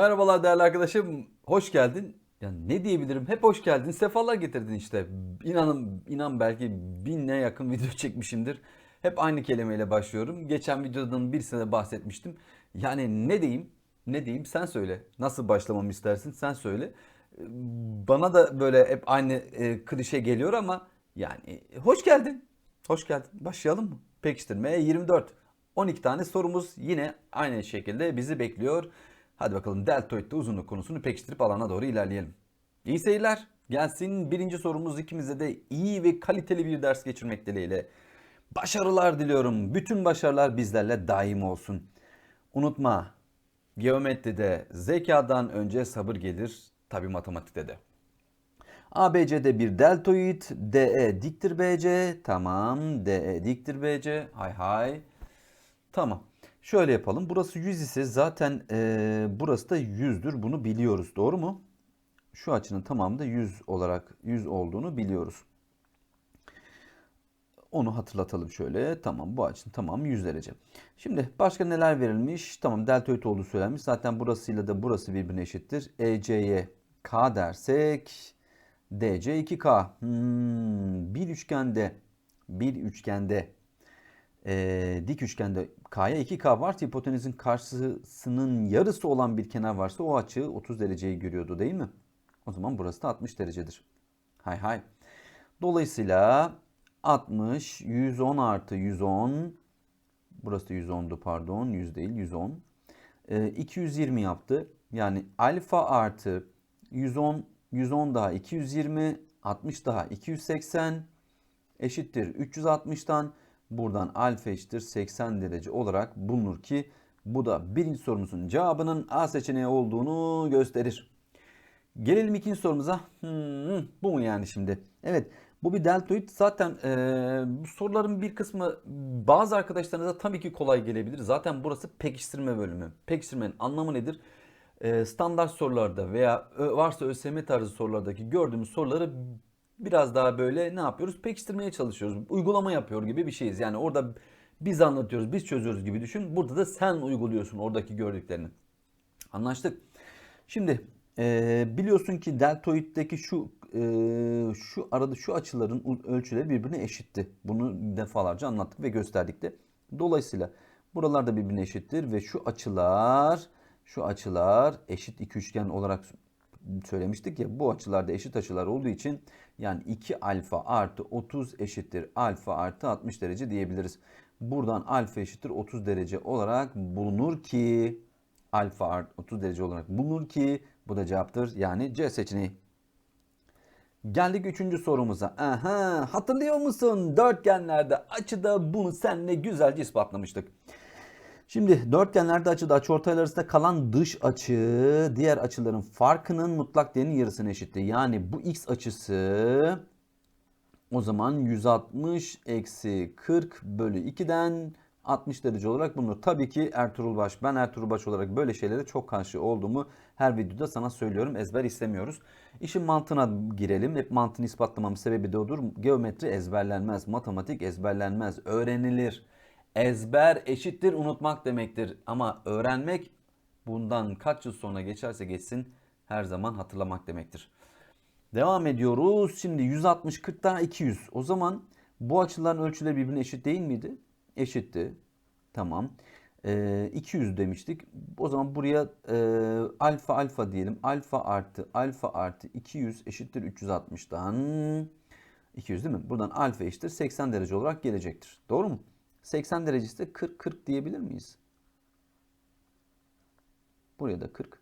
Merhabalar değerli arkadaşım. Hoş geldin. Ya ne diyebilirim? Hep hoş geldin. Sefalar getirdin işte. İnanın inan belki binle yakın video çekmişimdir. Hep aynı kelimeyle başlıyorum. Geçen videodan birisine bahsetmiştim. Yani ne diyeyim? Ne diyeyim? Sen söyle. Nasıl başlamamı istersin? Sen söyle. Bana da böyle hep aynı e, klişe geliyor ama yani hoş geldin. Hoş geldin. Başlayalım mı? Pekiştirmeye 24. 12 tane sorumuz yine aynı şekilde bizi bekliyor. Hadi bakalım deltoidde uzunluk konusunu pekiştirip alana doğru ilerleyelim. İyi seyirler. Gelsin birinci sorumuz ikimize de iyi ve kaliteli bir ders geçirmek dileğiyle. Başarılar diliyorum. Bütün başarılar bizlerle daim olsun. Unutma, geometride zekadan önce sabır gelir. Tabi matematikte de. ABC'de bir deltoid, DE diktir BC. Tamam, DE diktir BC. Hay hay. Tamam. Şöyle yapalım. Burası 100 ise zaten eee, burası da 100'dür. Bunu biliyoruz. Doğru mu? Şu açının tamamı da 100 olarak 100 olduğunu biliyoruz. Onu hatırlatalım şöyle. Tamam bu açının tamamı 100 derece. Şimdi başka neler verilmiş? Tamam deltoid olduğu söylenmiş. Zaten burasıyla da burası birbirine eşittir. EC'ye K dersek DC 2K. Hmm, bir üçgende bir üçgende ee, dik üçgende K'ya 2K var. Hipotenüsün karşısının yarısı olan bir kenar varsa o açı 30 dereceyi görüyordu değil mi? O zaman burası da 60 derecedir. Hay hay. Dolayısıyla 60, 110 artı 110. Burası da 110'du pardon. 100 değil 110. Ee, 220 yaptı. Yani alfa artı 110, 110 daha 220, 60 daha 280 eşittir 360'tan. Buradan alfa eşittir 80 derece olarak bulunur ki bu da birinci sorumuzun cevabının A seçeneği olduğunu gösterir. Gelelim ikinci sorumuza. Hmm, bu mu yani şimdi? Evet bu bir deltoid. Zaten e, bu soruların bir kısmı bazı arkadaşlarınıza tabii ki kolay gelebilir. Zaten burası pekiştirme bölümü. Pekiştirmenin anlamı nedir? E, standart sorularda veya varsa ÖSYM tarzı sorulardaki gördüğümüz soruları biraz daha böyle ne yapıyoruz? Pekiştirmeye çalışıyoruz. Uygulama yapıyor gibi bir şeyiz. Yani orada biz anlatıyoruz, biz çözüyoruz gibi düşün. Burada da sen uyguluyorsun oradaki gördüklerini. Anlaştık. Şimdi e, biliyorsun ki deltoiddeki şu e, şu arada şu açıların ölçüleri birbirine eşitti. Bunu defalarca anlattık ve gösterdik de. Dolayısıyla buralar da birbirine eşittir ve şu açılar şu açılar eşit iki üçgen olarak söylemiştik ya bu açılarda eşit açılar olduğu için yani 2 alfa artı 30 eşittir alfa artı 60 derece diyebiliriz. Buradan alfa eşittir 30 derece olarak bulunur ki alfa artı 30 derece olarak bulunur ki bu da cevaptır. Yani C seçeneği. Geldik üçüncü sorumuza. Aha, hatırlıyor musun? Dörtgenlerde açıda bunu seninle güzelce ispatlamıştık. Şimdi dörtgenlerde açıda açıortaylar arasında kalan dış açı diğer açıların farkının mutlak değerinin yarısına eşitti. Yani bu x açısı o zaman 160 eksi 40 bölü 2'den 60 derece olarak bulunur. Tabii ki Ertuğrul Baş. Ben Ertuğrul Baş olarak böyle şeylere çok karşı olduğumu her videoda sana söylüyorum. Ezber istemiyoruz. İşin mantığına girelim. Hep mantığını ispatlamamın sebebi de odur. Geometri ezberlenmez. Matematik ezberlenmez. Öğrenilir. Ezber eşittir unutmak demektir. Ama öğrenmek bundan kaç yıl sonra geçerse geçsin her zaman hatırlamak demektir. Devam ediyoruz. Şimdi 160 40 daha 200. O zaman bu açıların ölçüleri birbirine eşit değil miydi? Eşitti. Tamam. Ee, 200 demiştik. O zaman buraya e, alfa alfa diyelim. Alfa artı alfa artı 200 eşittir 360'dan 200 değil mi? Buradan alfa eşittir 80 derece olarak gelecektir. Doğru mu? 80 derecesi de 40 40 diyebilir miyiz? Buraya da 40.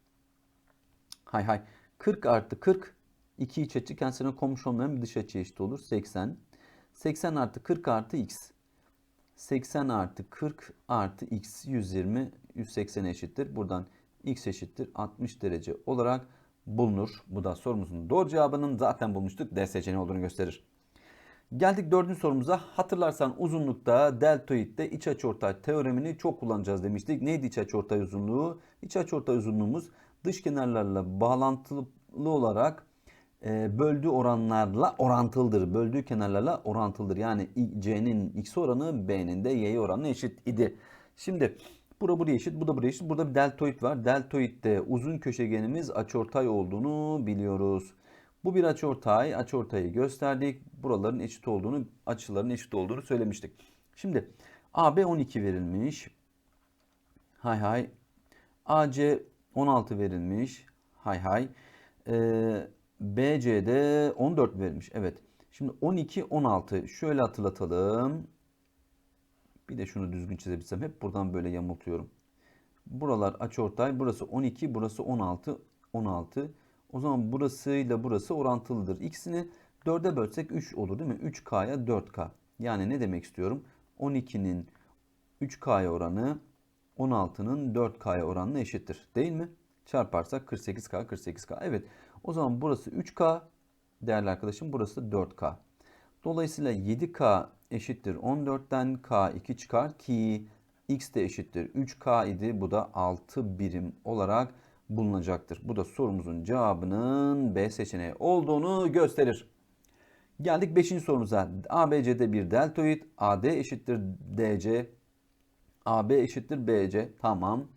Hay hay. 40 artı 40 2 iç açı kendisine komşu olmayan bir dış açı eşit olur. 80. 80 artı 40 artı x. 80 artı 40 artı x 120 180 eşittir. Buradan x eşittir 60 derece olarak bulunur. Bu da sorumuzun doğru cevabının zaten bulmuştuk. D seçeneği olduğunu gösterir. Geldik dördüncü sorumuza. Hatırlarsan uzunlukta deltoidde iç açıortay teoremini çok kullanacağız demiştik. Neydi iç açıortay uzunluğu? İç açıortay uzunluğumuz dış kenarlarla bağlantılı olarak e, böldüğü oranlarla orantılıdır. Böldüğü kenarlarla orantılıdır. Yani c'nin x oranı b'nin de y oranına eşit idi. Şimdi Bura buraya eşit, bu da buraya eşit. Burada bir deltoid var. Deltoidde uzun köşegenimiz açıortay olduğunu biliyoruz. Bu bir açıortay. Açıortayı gösterdik. Buraların eşit olduğunu, açıların eşit olduğunu söylemiştik. Şimdi AB 12 verilmiş. Hay hay. AC 16 verilmiş. Hay hay. Ee, BC'de 14 verilmiş. Evet. Şimdi 12, 16. Şöyle hatırlatalım. Bir de şunu düzgün çizebilsem. Hep buradan böyle yamultuyorum. Buralar açıortay. Burası 12, burası 16. 16. O zaman burasıyla burası orantılıdır. İkisini 4'e bölsek 3 olur değil mi? 3K'ya 4K. Yani ne demek istiyorum? 12'nin 3K'ya oranı 16'nın 4K'ya oranına eşittir. Değil mi? Çarparsak 48K, 48K. Evet. O zaman burası 3K. Değerli arkadaşım burası da 4K. Dolayısıyla 7K eşittir 14'ten K 2 çıkar ki X de eşittir 3K idi. Bu da 6 birim olarak bulunacaktır. Bu da sorumuzun cevabının B seçeneği olduğunu gösterir. Geldik 5. sorumuza. ABC'de bir deltoid. AD eşittir DC. AB eşittir BC. Tamam.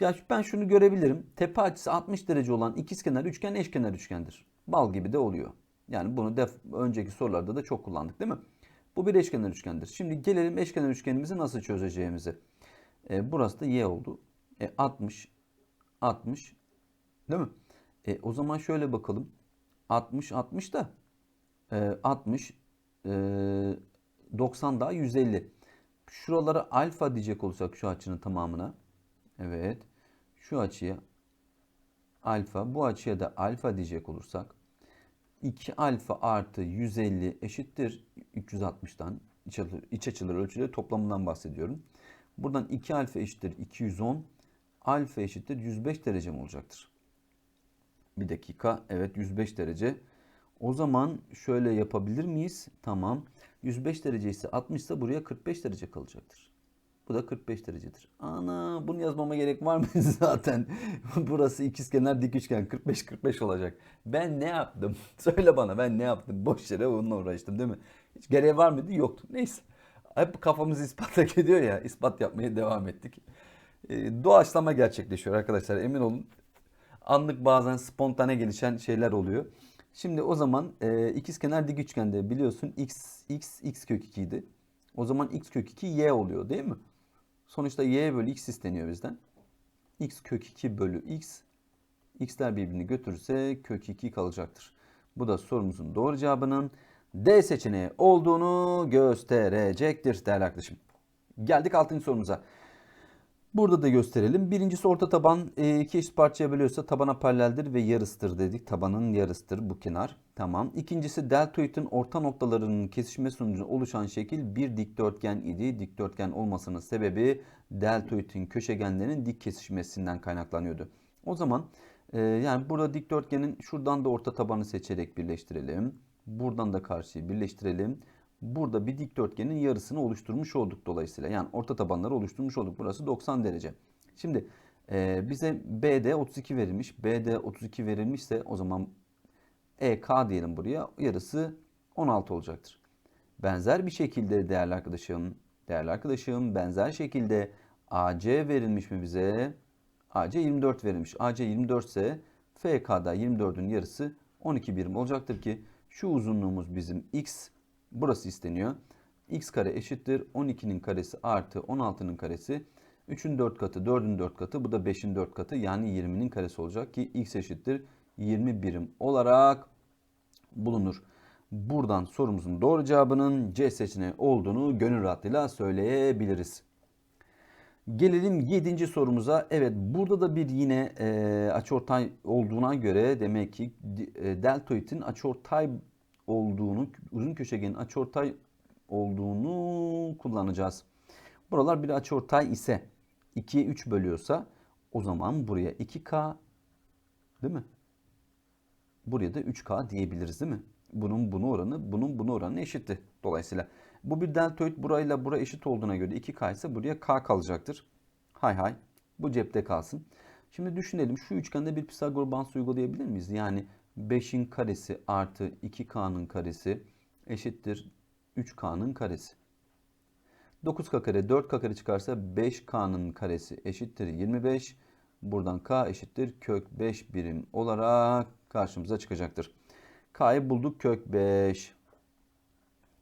Ya ben şunu görebilirim. Tepe açısı 60 derece olan ikizkenar üçgen eşkenar üçgendir. Bal gibi de oluyor. Yani bunu def önceki sorularda da çok kullandık değil mi? Bu bir eşkenar üçgendir. Şimdi gelelim eşkenar üçgenimizi nasıl çözeceğimizi. E, burası da y oldu. E, 60, 60 değil mi? E, o zaman şöyle bakalım. 60, 60 da e, 60, e, 90 daha 150. Şuralara alfa diyecek olursak şu açının tamamına. Evet. Şu açıya alfa, bu açıya da alfa diyecek olursak 2 alfa artı 150 eşittir 360'tan iç, açılar, iç açılar ölçüleri toplamından bahsediyorum. Buradan 2 alfa eşittir 210 alfa eşittir 105 derece mi olacaktır? Bir dakika. Evet 105 derece. O zaman şöyle yapabilir miyiz? Tamam. 105 derece ise 60 ise buraya 45 derece kalacaktır. Bu da 45 derecedir. Ana bunu yazmama gerek var mı zaten? Burası ikizkenar dik üçgen 45-45 olacak. Ben ne yaptım? Söyle bana ben ne yaptım? Boş yere onunla uğraştım değil mi? Hiç gereği var mıydı? Yoktu. Neyse. Hep kafamız ispata gidiyor ya. ispat yapmaya devam ettik. E, doğaçlama gerçekleşiyor arkadaşlar. Emin olun. Anlık bazen spontane gelişen şeyler oluyor. Şimdi o zaman e, ikizkenar dik üçgende biliyorsun x, x, x kök 2 idi. O zaman x kök 2 y oluyor değil mi? Sonuçta y bölü x isteniyor bizden. x kök 2 bölü x. x'ler birbirini götürürse kök 2 kalacaktır. Bu da sorumuzun doğru cevabının D seçeneği olduğunu gösterecektir değerli arkadaşım. Geldik 6. sorumuza. Burada da gösterelim. Birincisi orta taban e, iki eşit parçaya bölüyorsa tabana paraleldir ve yarısıdır dedik. Tabanın yarısıdır bu kenar. Tamam. İkincisi deltoidin orta noktalarının kesişme sonucu oluşan şekil bir dikdörtgen idi. Dikdörtgen olmasının sebebi deltoidin köşegenlerinin dik kesişmesinden kaynaklanıyordu. O zaman e, yani burada dikdörtgenin şuradan da orta tabanı seçerek birleştirelim. Buradan da karşıyı birleştirelim burada bir dikdörtgenin yarısını oluşturmuş olduk dolayısıyla. Yani orta tabanları oluşturmuş olduk. Burası 90 derece. Şimdi e, bize BD 32 verilmiş. BD 32 verilmişse o zaman EK diyelim buraya. Yarısı 16 olacaktır. Benzer bir şekilde değerli arkadaşım, değerli arkadaşım benzer şekilde AC verilmiş mi bize? AC 24 verilmiş. AC 24 ise FK'da 24'ün yarısı 12 birim olacaktır ki şu uzunluğumuz bizim x Burası isteniyor. x kare eşittir 12'nin karesi artı 16'nın karesi. 3'ün 4 katı, 4'ün 4 katı. Bu da 5'in 4 katı yani 20'nin karesi olacak ki x eşittir 20 birim olarak bulunur. Buradan sorumuzun doğru cevabının C seçeneği olduğunu gönül rahatlığıyla söyleyebiliriz. Gelelim 7. sorumuza. Evet burada da bir yine e, açıortay olduğuna göre demek ki e, deltoidin açıortay olduğunu, uzun köşegenin açıortay olduğunu kullanacağız. Buralar bir açıortay ise 2'ye 3 bölüyorsa o zaman buraya 2K değil mi? Buraya da 3K diyebiliriz değil mi? Bunun bunu oranı, bunun bunu oranı eşitti. Dolayısıyla bu bir deltoid burayla bura eşit olduğuna göre 2K ise buraya K kalacaktır. Hay hay. Bu cepte kalsın. Şimdi düşünelim şu üçgende bir Pisagor bağıntısı uygulayabilir miyiz? Yani 5'in karesi artı 2K'nın karesi eşittir 3K'nın karesi. 9k kare 4k kare çıkarsa 5k'nın karesi eşittir 25. Buradan k eşittir kök 5 birim olarak karşımıza çıkacaktır. K'yı bulduk kök 5.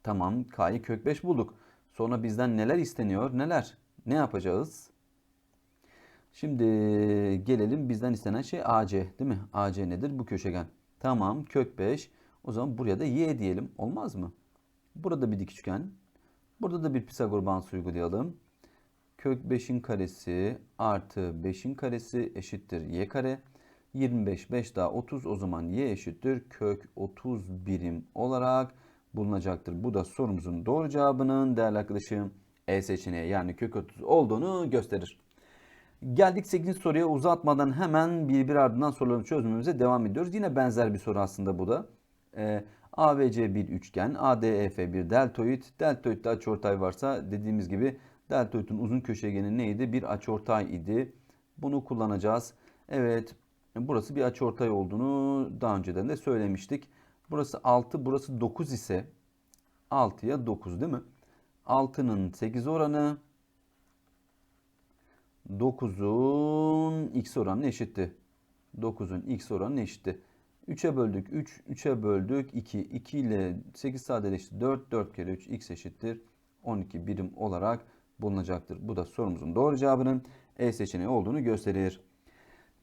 Tamam K'yı kök 5 bulduk. Sonra bizden neler isteniyor? Neler? Ne yapacağız? Şimdi gelelim bizden istenen şey AC değil mi? AC nedir? Bu köşegen. Tamam kök 5. O zaman buraya da y diyelim. Olmaz mı? Burada bir dik üçgen. Burada da bir Pisagor bağıntısı uygulayalım. Kök 5'in karesi artı 5'in karesi eşittir y kare. 25 5 daha 30 o zaman y eşittir kök 30 birim olarak bulunacaktır. Bu da sorumuzun doğru cevabının değerli arkadaşım E seçeneği yani kök 30 olduğunu gösterir. Geldik 8. soruya uzatmadan hemen bir bir ardından soruları çözmemize devam ediyoruz. Yine benzer bir soru aslında bu da. Ee, ABC bir üçgen, ADEF bir deltoid. Deltoidde açıortay varsa dediğimiz gibi deltoidin uzun köşegeni neydi? Bir açıortay idi. Bunu kullanacağız. Evet, burası bir açıortay olduğunu daha önceden de söylemiştik. Burası 6, burası 9 ise 6'ya 9 değil mi? 6'nın 8 oranı 9'un x oranı eşitti. 9'un x oranı eşitti. 3'e böldük 3, 3'e böldük 2. 2 ile 8 sadeleşti 4, 4 kere 3 x eşittir. 12 birim olarak bulunacaktır. Bu da sorumuzun doğru cevabının E seçeneği olduğunu gösterir.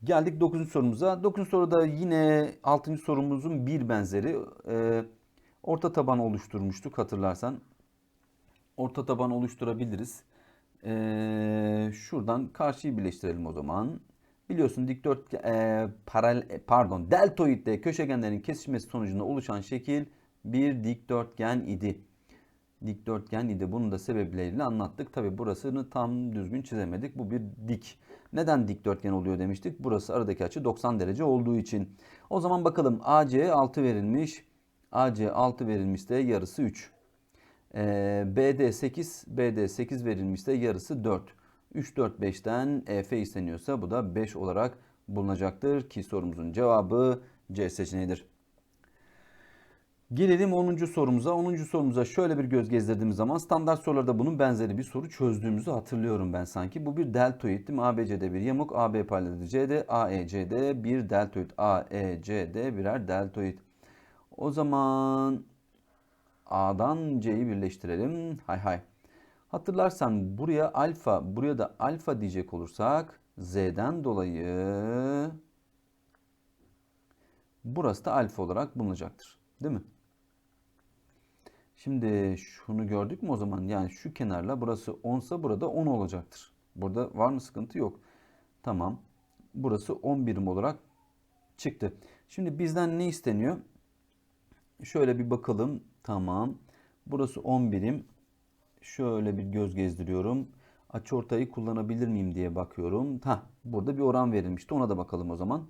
Geldik 9. sorumuza. 9. soruda yine 6. sorumuzun bir benzeri. Ee, orta taban oluşturmuştuk hatırlarsan. Orta taban oluşturabiliriz. Ee, şuradan karşıyı birleştirelim o zaman. Biliyorsun dikdört e, paralel pardon deltoidde köşegenlerin kesişmesi sonucunda oluşan şekil bir dikdörtgen idi. Dikdörtgen idi. Bunun da sebepleriyle anlattık. Tabi burasını tam düzgün çizemedik. Bu bir dik. Neden dikdörtgen oluyor demiştik. Burası aradaki açı 90 derece olduğu için. O zaman bakalım AC 6 verilmiş. AC 6 verilmişse yarısı 3. BD 8, BD 8 verilmişse yarısı 4. 3, 4, 5'ten EF isteniyorsa bu da 5 olarak bulunacaktır ki sorumuzun cevabı C seçeneğidir. Gelelim 10. sorumuza. 10. sorumuza şöyle bir göz gezdirdiğimiz zaman standart sorularda bunun benzeri bir soru çözdüğümüzü hatırlıyorum ben sanki. Bu bir deltoid değil mi? ABC'de bir yamuk, AB paralel CD, AEC'de bir deltoid, AEC'de birer deltoid. O zaman A'dan C'yi birleştirelim. Hay hay. Hatırlarsan buraya alfa, buraya da alfa diyecek olursak Z'den dolayı burası da alfa olarak bulunacaktır. Değil mi? Şimdi şunu gördük mü o zaman? Yani şu kenarla burası 10 ise burada 10 olacaktır. Burada var mı sıkıntı yok. Tamam. Burası 10 birim olarak çıktı. Şimdi bizden ne isteniyor? Şöyle bir bakalım. Tamam. Burası 10 birim. Şöyle bir göz gezdiriyorum. Açıortayı kullanabilir miyim diye bakıyorum. Ha, burada bir oran verilmişti. Ona da bakalım o zaman.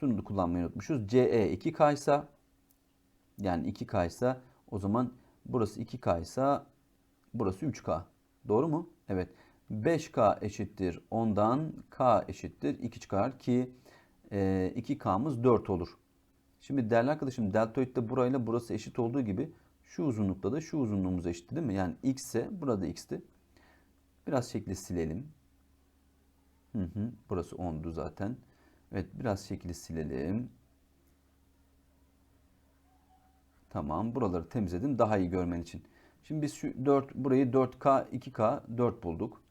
Bunu da kullanmayı unutmuşuz. CE 2K ise yani 2K ise o zaman burası 2K ise burası 3K. Doğru mu? Evet. 5K eşittir 10'dan K eşittir 2 çıkar ki e, 2K'mız 4 olur. Şimdi değerli arkadaşım deltoidde burayla burası eşit olduğu gibi şu uzunlukta da şu uzunluğumuz eşit değil mi? Yani x ise burada x'ti. Biraz şekli silelim. Hı hı, burası 10'du zaten. Evet biraz şekli silelim. Tamam buraları temizledim daha iyi görmen için. Şimdi biz şu 4 burayı 4K 2K 4 bulduk.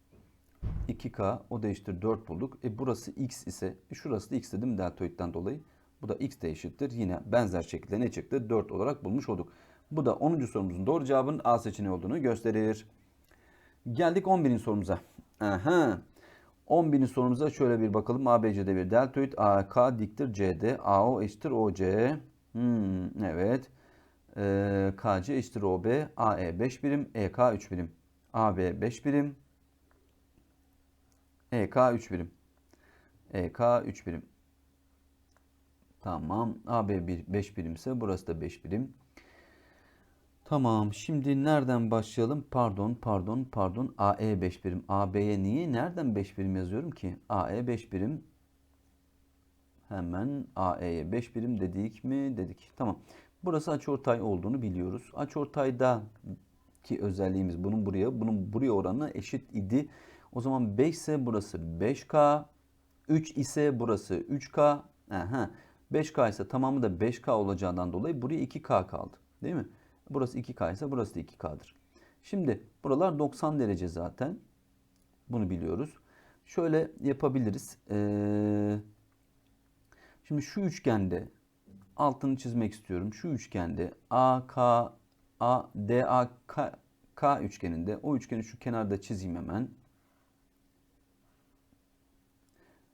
2K o değiştir 4 bulduk. E burası x ise e şurası da x dedim deltoidden dolayı. Bu da x de eşittir. Yine benzer şekilde ne çıktı? 4 olarak bulmuş olduk. Bu da 10. sorumuzun doğru cevabının A seçeneği olduğunu gösterir. Geldik 11. sorumuza. Aha. 11. sorumuza şöyle bir bakalım. ABC'de bir deltoid. AK diktir CD. AO eşittir OC. Hmm, evet. Ee, KC eşittir OB. AE 5 birim. EK 3 birim. AB 5 birim. EK 3 birim. EK 3 birim. Tamam. AB 1, 5 birimse burası da 5 birim. Tamam. Şimdi nereden başlayalım? Pardon, pardon, pardon. AE 5 birim. AB'ye niye? Nereden 5 birim yazıyorum ki? AE 5 birim. Hemen AE'ye 5 birim dedik mi? Dedik. Tamam. Burası açıortay olduğunu biliyoruz. Açıortayda ki özelliğimiz bunun buraya bunun buraya oranı eşit idi. O zaman 5 ise burası 5K. 3 ise burası 3K. Aha. 5K ise tamamı da 5K olacağından dolayı buraya 2K kaldı. Değil mi? Burası 2K ise burası da 2K'dır. Şimdi buralar 90 derece zaten. Bunu biliyoruz. Şöyle yapabiliriz. Ee, şimdi şu üçgende altını çizmek istiyorum. Şu üçgende AK, A, DA, K, K üçgeninde o üçgeni şu kenarda çizeyim hemen.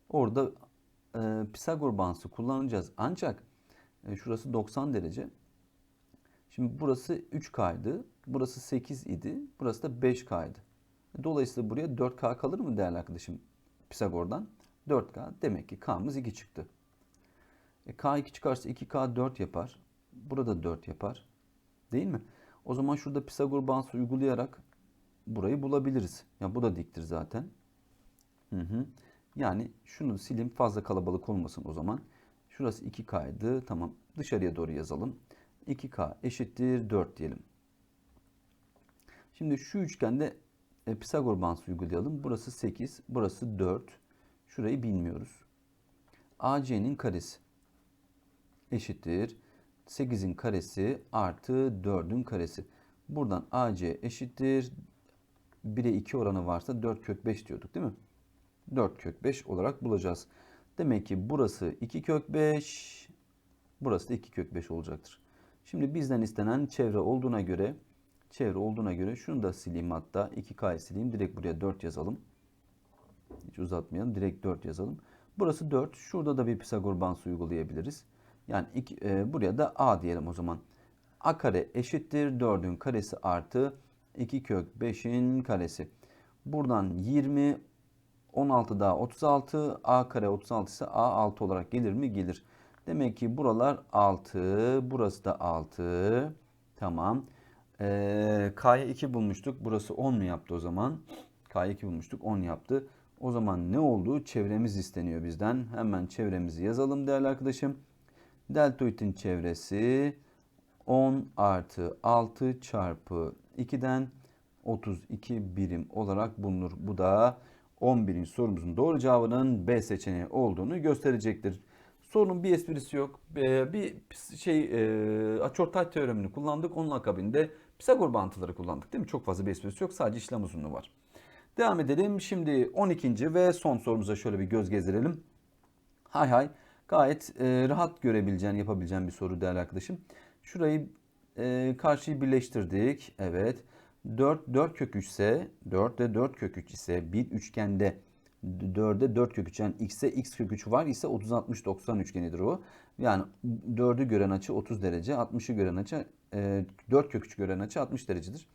Orada e, Pisagor bağıntısı kullanacağız. Ancak e, şurası 90 derece. Şimdi burası 3K'ydı. Burası 8 idi. Burası da 5K'ydı. Dolayısıyla buraya 4K kalır mı değerli arkadaşım Pisagor'dan? 4K. Demek ki K'mız 2 çıktı. E, K2 çıkarsa 2K 4 yapar. Burada 4 yapar. Değil mi? O zaman şurada Pisagor bağıntısı uygulayarak burayı bulabiliriz. Ya bu da diktir zaten. Hı hı. Yani şunu sileyim fazla kalabalık olmasın o zaman. Şurası 2K'ydı. Tamam. Dışarıya doğru yazalım. 2K eşittir 4 diyelim. Şimdi şu üçgende e, Pisagor bağıntısı uygulayalım. Burası 8, burası 4. Şurayı bilmiyoruz. AC'nin karesi eşittir 8'in karesi artı 4'ün karesi. Buradan AC eşittir 1'e 2 oranı varsa 4 kök 5 diyorduk değil mi? 4 kök 5 olarak bulacağız. Demek ki burası 2 kök 5, burası da 2 kök 5 olacaktır. Şimdi bizden istenen çevre olduğuna göre çevre olduğuna göre şunu da sileyim hatta 2K'yı sileyim. Direkt buraya 4 yazalım. Hiç uzatmayalım. Direkt 4 yazalım. Burası 4. Şurada da bir Pisagor bağıntısı uygulayabiliriz. Yani iki, e, buraya da A diyelim o zaman. A kare eşittir 4'ün karesi artı 2 kök 5'in karesi. Buradan 20 16 daha 36 A kare 36 ise A 6 olarak gelir mi? Gelir. Demek ki buralar 6 burası da 6 tamam. Ee, K'ya 2 bulmuştuk. Burası 10 mu yaptı o zaman? K'ya 2 bulmuştuk 10 yaptı. O zaman ne oldu? Çevremiz isteniyor bizden. Hemen çevremizi yazalım değerli arkadaşım. Deltoidin çevresi 10 artı 6 çarpı 2'den 32 birim olarak bulunur. Bu da 11. sorumuzun doğru cevabının B seçeneği olduğunu gösterecektir. Sorunun bir esprisi yok. Ee, Bir şey e, açıortay teoremini kullandık. Onun akabinde Pisagor bağıntıları kullandık değil mi? Çok fazla bir esprisi yok. Sadece işlem uzunluğu var. Devam edelim. Şimdi 12. ve son sorumuza şöyle bir göz gezdirelim. Hay hay. Gayet e, rahat görebileceğin, yapabileceğin bir soru değerli arkadaşım. Şurayı e, karşıyı birleştirdik. Evet. 4, 4 kök 3 ise 4 de 4 kök 3 ise bir üçgende 4'e 4 kök 3 yani x'e x kök 3 var ise 30 60 90 üçgenidir o. Yani 4'ü gören açı 30 derece, 60'ı gören açı e, 4 kök 3 gören açı 60 derecedir.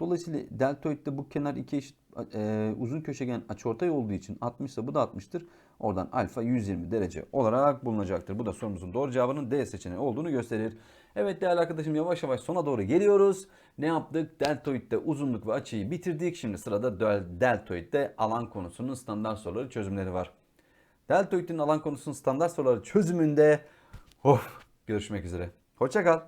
Dolayısıyla deltoidde bu kenar iki eşit e, uzun köşegen açıortay olduğu için 60 ise bu da 60'tır. Oradan alfa 120 derece olarak bulunacaktır. Bu da sorumuzun doğru cevabının D seçeneği olduğunu gösterir. Evet değerli arkadaşım yavaş yavaş sona doğru geliyoruz. Ne yaptık? Deltoidde uzunluk ve açıyı bitirdik. Şimdi sırada deltoidde alan konusunun standart soruları çözümleri var. Deltoidin alan konusunun standart soruları çözümünde of, görüşmek üzere. Hoşçakal.